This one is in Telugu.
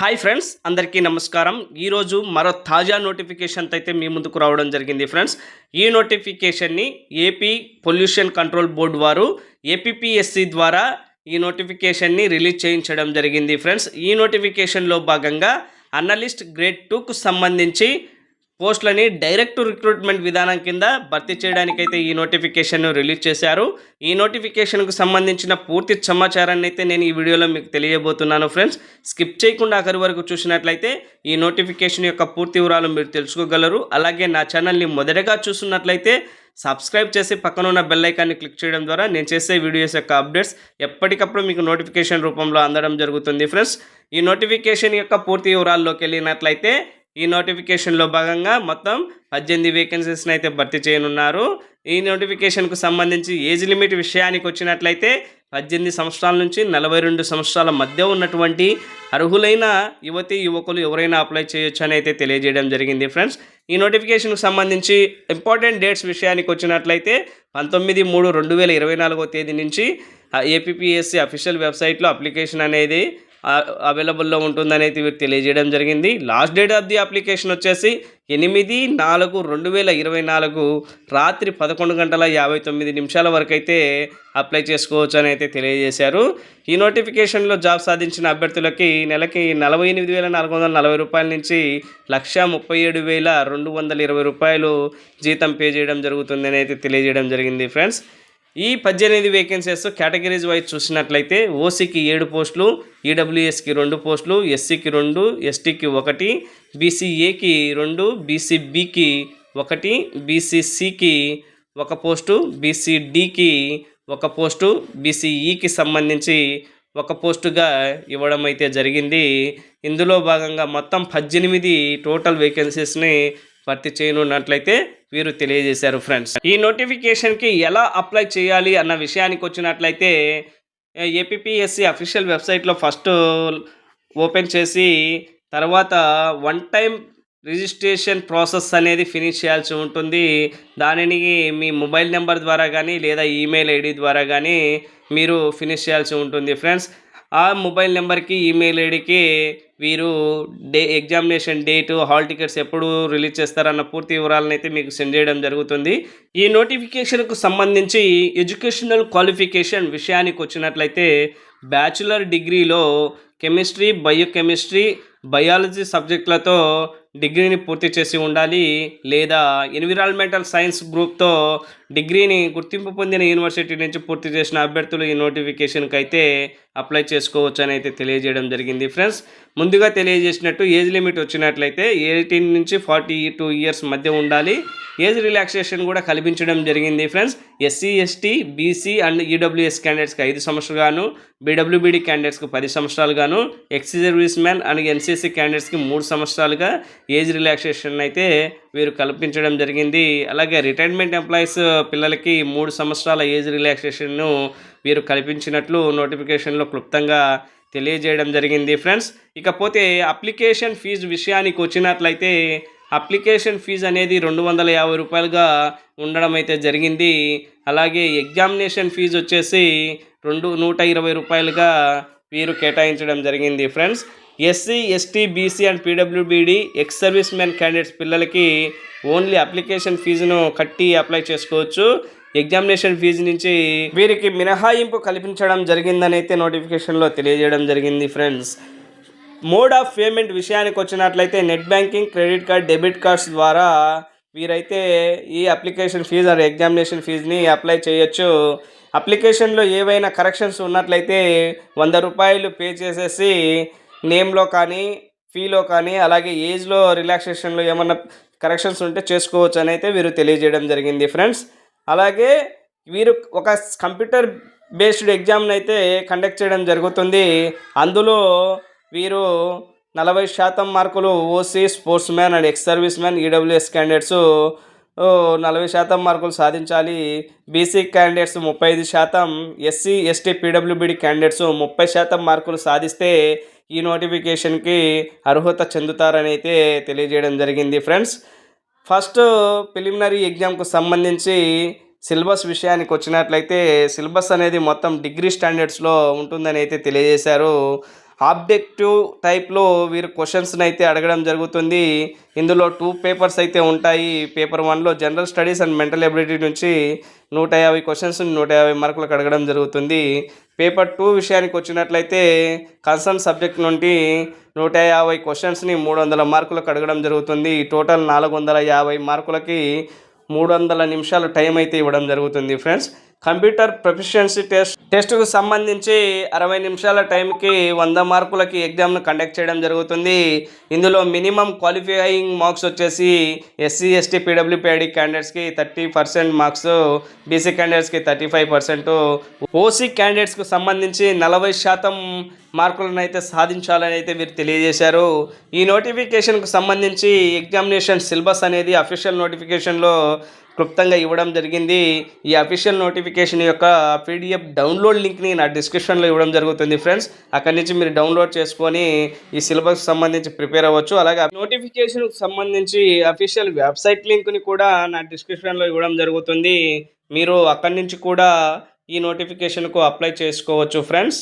హాయ్ ఫ్రెండ్స్ అందరికీ నమస్కారం. ఈరోజు మరో తాజా నోటిఫికేషన్తో అయితే మీ ముందుకు రావడం జరిగింది ఫ్రెండ్స్. ఈ నోటిఫికేషన్ని ఏపీ పొల్యూషన్ కంట్రోల్ బోర్డు వారు ఏపీపీఎస్సి ద్వారా ఈ నోటిఫికేషన్ని రిలీజ్ చేయించడం జరిగింది ఫ్రెండ్స్. ఈ నోటిఫికేషన్లో భాగంగా అనలిస్ట్ గ్రేడ్ టూకు సంబంధించి పోస్టులని డైరెక్ట్ రిక్రూట్మెంట్ విధానం కింద భర్తీ చేయడానికైతే ఈ నోటిఫికేషన్ రిలీజ్ చేశారు. ఈ నోటిఫికేషన్కు సంబంధించిన పూర్తి సమాచారాన్ని అయితే నేను ఈ వీడియోలో మీకు తెలియబోతున్నాను ఫ్రెండ్స్. స్కిప్ చేయకుండా అక్కడి వరకు చూసినట్లయితే ఈ నోటిఫికేషన్ యొక్క పూర్తి వివరాలు మీరు తెలుసుకోగలరు. అలాగే నా ఛానల్ని మొదటగా చూస్తున్నట్లయితే సబ్స్క్రైబ్ చేసి పక్కన ఉన్న బెల్ ఐకాన్ని క్లిక్ చేయడం ద్వారా నేను చేసే వీడియోస్ యొక్క అప్డేట్స్ ఎప్పటికప్పుడు మీకు నోటిఫికేషన్ రూపంలో అందడం జరుగుతుంది ఫ్రెండ్స్. ఈ నోటిఫికేషన్ యొక్క పూర్తి వివరాల్లోకి వెళ్ళినట్లయితే ఈ నోటిఫికేషన్లో భాగంగా మొత్తం పద్దెనిమిది వేకెన్సీస్ని అయితే భర్తీ చేయనున్నారు. ఈ నోటిఫికేషన్కు సంబంధించి ఏజ్ లిమిట్ విషయానికి వచ్చినట్లయితే పద్దెనిమిది సంవత్సరాల నుంచి నలభై రెండు సంవత్సరాల మధ్య ఉన్నటువంటి అర్హులైన యువతి యువకులు ఎవరైనా అప్లై చేయొచ్చు అని అయితే తెలియజేయడం జరిగింది ఫ్రెండ్స్ ఈ నోటిఫికేషన్కు సంబంధించి ఇంపార్టెంట్ డేట్స్ విషయానికి వచ్చినట్లయితే పంతొమ్మిది మూడు రెండు వేల ఇరవై నాలుగో తేదీ నుంచి ఏపీఎస్సి అఫీషియల్ వెబ్సైట్లో అప్లికేషన్ అనేది అవైలబుల్లో ఉంటుందని అయితే తెలియజేయడం జరిగింది. Last date of the application వచ్చేసి ఎనిమిది నాలుగు రెండు వేల ఇరవై నాలుగు రాత్రి పదకొండు గంటల యాభై తొమ్మిది నిమిషాల వరకు అయితే అప్లై చేసుకోవచ్చు అని అయితే తెలియజేశారు. ఈ నోటిఫికేషన్లో జాబ్ సాధించిన అభ్యర్థులకి నెలకి నలభై ఎనిమిది వేల నాలుగు వందల నలభై రూపాయల నుంచి లక్ష ముప్పై ఏడు వేల రెండు వందల ఇరవై రూపాయలు జీతం పే చేయడం జరుగుతుందని అయితే తెలియజేయడం జరిగింది ఫ్రెండ్స్ ఈ పద్దెనిమిది వేకెన్సీస్ కేటగిరీస్ వైజ్ చూసినట్లయితే ఓసీకి ఏడు పోస్టులు ఈడబ్ల్యూఎస్కి రెండు పోస్టులు ఎస్సీకి రెండు ఎస్టీకి ఒకటి బీసీఏకి రెండు బీసీబీకి ఒకటి బీసీసీకి ఒక పోస్టు బీసీడీకి ఒక పోస్టు బీసీఈకి సంబంధించి ఒక పోస్టుగా ఇవ్వడం అయితే జరిగింది. ఇందులో భాగంగా మొత్తం పద్దెనిమిది టోటల్ వేకెన్సీస్ని భర్తీ చేయనున్నట్లయితే వీరు తెలియజేశారు ఫ్రెండ్స్ ఈ నోటిఫికేషన్కి ఎలా అప్లై చేయాలి అన్న విషయానికి వచ్చినట్లయితే ఏపీఎస్సి అఫీషియల్ వెబ్సైట్లో ఫస్ట్ ఓపెన్ చేసి తర్వాత వన్ టైం రిజిస్ట్రేషన్ ప్రాసెస్ అనేది ఫినిష్ చేయాల్సి ఉంటుంది. దానిని మీ మొబైల్ నెంబర్ ద్వారా కానీ లేదా ఈమెయిల్ ఐడి ద్వారా కానీ మీరు ఫినిష్ చేయాల్సి ఉంటుంది ఫ్రెండ్స్ ఆ మొబైల్ నెంబర్కి ఈమెయిల్ ఐడికి వీరు the examination date hall tickets ఎప్పుడు రిలీజ్ చేస్తారన్న పూర్తి వివరాలను అయితే మీకు సెండ్ చేయడం జరుగుతుంది. ఈ నోటిఫికేషన్కు సంబంధించి ఎడ్యుకేషనల్ క్వాలిఫికేషన్ విషయానికి వచ్చినట్లయితే బ్యాచులర్ డిగ్రీలో కెమిస్ట్రీ బయోకెమిస్ట్రీ బయాలజీ సబ్జెక్టులతో డిగ్రీని పూర్తి చేసి ఉండాలి. లేదా ఎన్విరాన్మెంటల్ సైన్స్ గ్రూప్తో డిగ్రీని గుర్తింపు పొందిన యూనివర్సిటీ నుంచి పూర్తి చేసిన అభ్యర్థులు ఈ నోటిఫికేషన్కి అయితే అప్లై చేసుకోవచ్చు అని అయితే తెలియజేయడం జరిగింది. ఫ్రెండ్స్ ముందుగా తెలియజేసినట్టు ఏజ్ లిమిట్ వచ్చినట్లయితే ఎయిటీన్ నుంచి ఫార్టీ టూ ఇయర్స్ మధ్య ఉండాలి. ఏజ్ రిలాక్సేషన్ కూడా కల్పించడం జరిగింది. Friends SC ST BC and EWS క్యాండిడేట్స్కి ఐదు సంవత్సరాలు గాను బీడబ్ల్యూబీడీ క్యాండిడేట్స్కి పది సంవత్సరాలు గాను ex service man and NCC క్యాండిడేట్స్కి మూడు సంవత్సరాలుగా ఏజ్ రిలాక్సేషన్ అయితే వీరు కల్పించడం జరిగింది. అలాగే రిటైర్మెంట్ ఎంప్లాయీస్ పిల్లలకి మూడు సంవత్సరాల ఏజ్ రిలాక్సేషన్ను వీరు కల్పించినట్లు నోటిఫికేషన్లో క్లుప్తంగా తెలియజేయడం జరిగింది. ఫ్రెండ్స్ ఇకపోతే అప్లికేషన్ ఫీజు విషయానికి వచ్చినట్లయితే అప్లికేషన్ ఫీజు అనేది రెండు వందల యాభై రూపాయలుగా ఉండడం అయితే జరిగింది. అలాగే ఎగ్జామినేషన్ ఫీజు వచ్చేసి రెండు నూట ఇరవై రూపాయలుగా వీరు కేటాయించడం జరిగింది. Friends SC ST BC and PWBD ex service man candidates పిల్లలకి ఓన్లీ అప్లికేషన్ ఫీజును కట్టి అప్లై చేసుకోవచ్చు. ఎగ్జామినేషన్ ఫీజు నుంచి వీరికి మినహాయింపు కల్పించడం జరిగిందని అయితే నోటిఫికేషన్లో తెలియజేయడం జరిగింది ఫ్రెండ్స్. మోడ్ ఆఫ్ పేమెంట్ విషయానికి వచ్చినట్లయితే net banking credit card debit cards ద్వారా వీరైతే ఈ అప్లికేషన్ ఫీజు ఆర్ ఎగ్జామినేషన్ ఫీజుని అప్లై చేయొచ్చు. అప్లికేషన్లో ఏవైనా కరెక్షన్స్ ఉన్నట్లయితే వంద రూపాయలు పే చేసేసి నేమ్లో కానీ ఫీలో కానీ అలాగే ఏజ్లో రిలాక్సేషన్లో ఏమన్నా కరెక్షన్స్ ఉంటే చేసుకోవచ్చు అని అయితే వీరు తెలియజేయడం జరిగింది ఫ్రెండ్స్. అలాగే వీరు ఒక కంప్యూటర్ బేస్డ్ ఎగ్జామ్ని అయితే కండక్ట్ చేయడం జరుగుతుంది. అందులో వీరు నలభై శాతం మార్కులు OC sports man and ex service man EWS candidates నలభై శాతం మార్కులు సాధించాలి. బీసీ క్యాండిడేట్స్ ముప్పై ఐదు శాతం ఎస్సీ ఎస్టీ పీడబ్ల్యూబీడీ క్యాండిడేట్స్ ముప్పై శాతం మార్కులు సాధిస్తే ఈ నోటిఫికేషన్కి అర్హత చెందుతారని అయితే తెలియజేయడం జరిగింది ఫ్రెండ్స్. ఫస్ట్ ప్రిలిమినరీ ఎగ్జామ్కు సంబంధించి సిలబస్ విషయానికి వచ్చినట్లయితే సిలబస్ అనేది మొత్తం డిగ్రీ స్టాండర్డ్స్లో ఉంటుందని అయితే తెలియజేశారు. ఆబ్జెక్టివ్ టైప్లో వీరు క్వశ్చన్స్ని అయితే అడగడం జరుగుతుంది. ఇందులో టూ పేపర్స్ అయితే ఉంటాయి. పేపర్ వన్లో general studies and mental ability నుంచి నూట యాభై క్వశ్చన్స్ నూట యాభై మార్కులకు అడగడం జరుగుతుంది. పేపర్ టూ విషయానికి వచ్చినట్లయితే కన్సర్న్ సబ్జెక్ట్ నుండి నూట యాభై క్వశ్చన్స్ని మూడు వందల మార్కులకు అడగడం జరుగుతుంది. టోటల్ నాలుగు వందల యాభై మార్కులకి మూడు వందల నిమిషాలు టైం అయితే ఇవ్వడం జరుగుతుంది. ఫ్రెండ్స్ కంప్యూటర్ ప్రొఫిషియన్సీ టెస్ట్ టెస్ట్కు సంబంధించి అరవై నిమిషాల టైంకి వంద మార్కులకి ఎగ్జామ్ను కండక్ట్ చేయడం జరుగుతుంది. ఇందులో మినిమం క్వాలిఫైయింగ్ మార్క్స్ వచ్చేసి ఎస్సీ ఎస్టీ పీడబ్ల్యూపీఐడి క్యాండిడేట్స్కి థర్టీ పర్సెంట్ మార్క్స్ బీసీ క్యాండిడేట్స్కి థర్టీ ఫైవ్ పర్సెంట్. ఓసీ క్యాండిడేట్స్కు సంబంధించి నలభై శాతం మార్కులను అయితే సాధించాలని అయితే వీరు తెలియజేశారు. ఈ నోటిఫికేషన్కు సంబంధించి ఎగ్జామినేషన్ సిలబస్ అనేది అఫీషియల్ నోటిఫికేషన్లో క్లుప్తంగా ఇవ్వడం జరిగింది. ఈ అఫీషియల్ నోటిఫికేషన్ యొక్క పీడిఎఫ్ డౌన్లోడ్ లింక్ని నా డిస్క్రిప్షన్లో ఇవ్వడం జరుగుతుంది ఫ్రెండ్స్ అక్కడి నుంచి మీరు డౌన్లోడ్ చేసుకొని ఈ సిలబస్ సంబంధించి ప్రిపేర్ అవ్వచ్చు. అలాగే నోటిఫికేషన్కి సంబంధించి అఫీషియల్ వెబ్సైట్ లింక్ని కూడా నా డిస్క్రిప్షన్లో ఇవ్వడం జరుగుతుంది. మీరు అక్కడి నుంచి కూడా ఈ నోటిఫికేషన్కు అప్లై చేసుకోవచ్చు ఫ్రెండ్స్